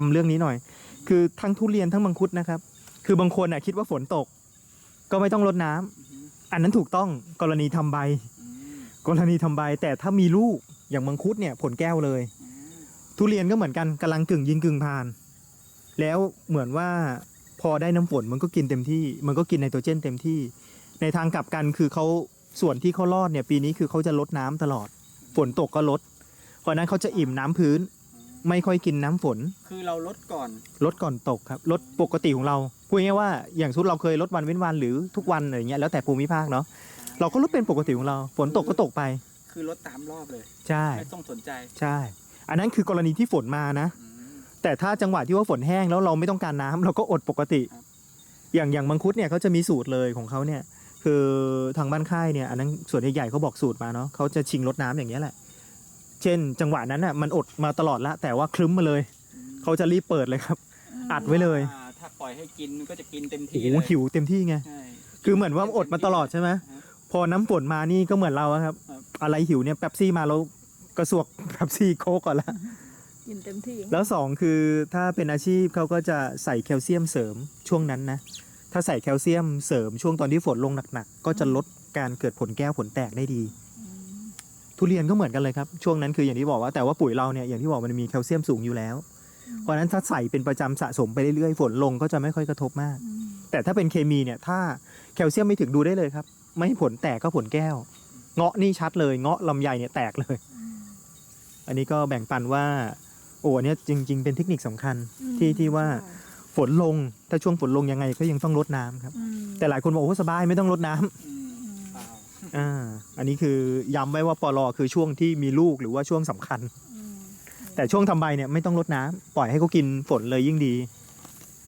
ทำเรื่องนี้หน่อย คือทั้งทุเรียนทั้งมังคุดนะครับ คือบางคนอะคิดว่าฝนตก ก็ไม่ต้องรดน้ำอันนั้นถูกต้องกรณีทำใบ กรณีทำใบ แต่ถ้ามีลูกอย่างมังคุดเนี่ยผลแก้วเลย ทุเรียนก็เหมือนกันกำลังกึ่งยิงกึ่งผ่าน แล้วเหมือนว่าพอได้น้ำฝนมันก็กินเต็มที่ มันก็กินไนโตรเจนเต็มที่ ในทางกลับกันคือเขาส่วนที่เขารอดเนี่ยปีนี้คือเขาจะลดน้ำตลอด ฝนตกก็ลดเพราะนั้นเขาจะอิ่มน้ำพื้น ไม่ค่อยกินน้ำฝน คือเราลดก่อน ลดก่อนตกครับลดปกติของเราพูดง่ายๆว่าอย่างชุดเราเคยลดวันเว้นวันหรือทุกวันอะไรเงี้ยแล้วแต่ภูมิภาคเนาะเราก็ลดเป็นปกติของเรา ฝนตกก็ตกไปคือลดตามรอบเลย ใช่ไม่ต้องสนใจใช่ อันนั้นคือกรณีที่ฝนมานะ อืม แต่ถ้าจังหวะที่ว่าฝนแห้งแล้วเราไม่ต้องการน้ำเราก็อดปกติ ครับ อย่างอย่างมังคุดเนี่ยเขาจะมีสูตรเลยของเขาเนี่ย คือทางบ้านค่ายเนี่ยอันนั้นส่วนใหญ่ๆเขาบอกสูตรมาเนาะเขาจะชิงรดน้ำอย่างเงี้ยแหละ เช่น จังหวะนั้นน่ะมันอดมาตลอดละแต่ว่าคลึ้มมาเลย เขาจะรีบเปิดเลยครับ อัดไว้เลยอ่าถ้าปล่อยให้กินมันก็จะกินเต็มโอ้ที่โหเลยหิวเต็มที่ไง ใช่ คือเหมือนว่าอดมาตลอดใช่ไหมครับพอน้ำฝนมานี่ก็เหมือนเราอะครับ ครับ อะไรหิวเนี่ยเป๊ปซี่มาแล้วกระสวกเป๊ปซี่โค้กก่อนละ กินเต็มที่แล้วสองคือถ้าเป็นอาชีพเขาก็จะใส่แคลเซียมเสริมช่วงนั้นนะ ถ้าใส่แคลเซียมเสริมช่วงตอนที่ฝนลงหนักๆ ก็จะลดการเกิดผลแก้วผลแตกได้ดี ทุเรียนก็เหมือนกันเลยครับ ช่วงนั้นคืออย่างที่บอกว่าแต่ว่าปุ๋ยเราเนี่ยอย่างที่บอกมันมีแคลเซียมสูงอยู่แล้ว เพราะฉะนั้นถ้าใส่เป็นประจำสะสมไปเรื่อยๆฝนลงก็จะไม่ค่อยกระทบมากอืมแต่ถ้าเป็นเคมีเนี่ยถ้าแคลเซียมไม่ถึงดูได้เลยครับ ไม่ผลแตกก็ผลแก้ว เงาะนี่ชัดเลยเงาะลำไยเนี่ยแตกเลย อันนี้ก็แบ่งปันว่า โอ้อันเนี้ยจริง ๆ เป็นเทคนิคสำคัญที่ที่ว่าฝนลงถ้าช่วงฝนลงยังไงก็ยังต้องรดน้ำครับอืมแต่หลายคนบอกโอ้สบายไม่ต้องรดน้ำอืมเปล่า อ่าอันนี้คือย้ำไว้ว่าปลอคือช่วงที่มีลูกหรือว่าช่วงสำคัญอืมแต่ช่วงทำใบเนี่ยไม่ต้องรดน้ำปล่อยให้เขากินฝนเลยยิ่งดีอ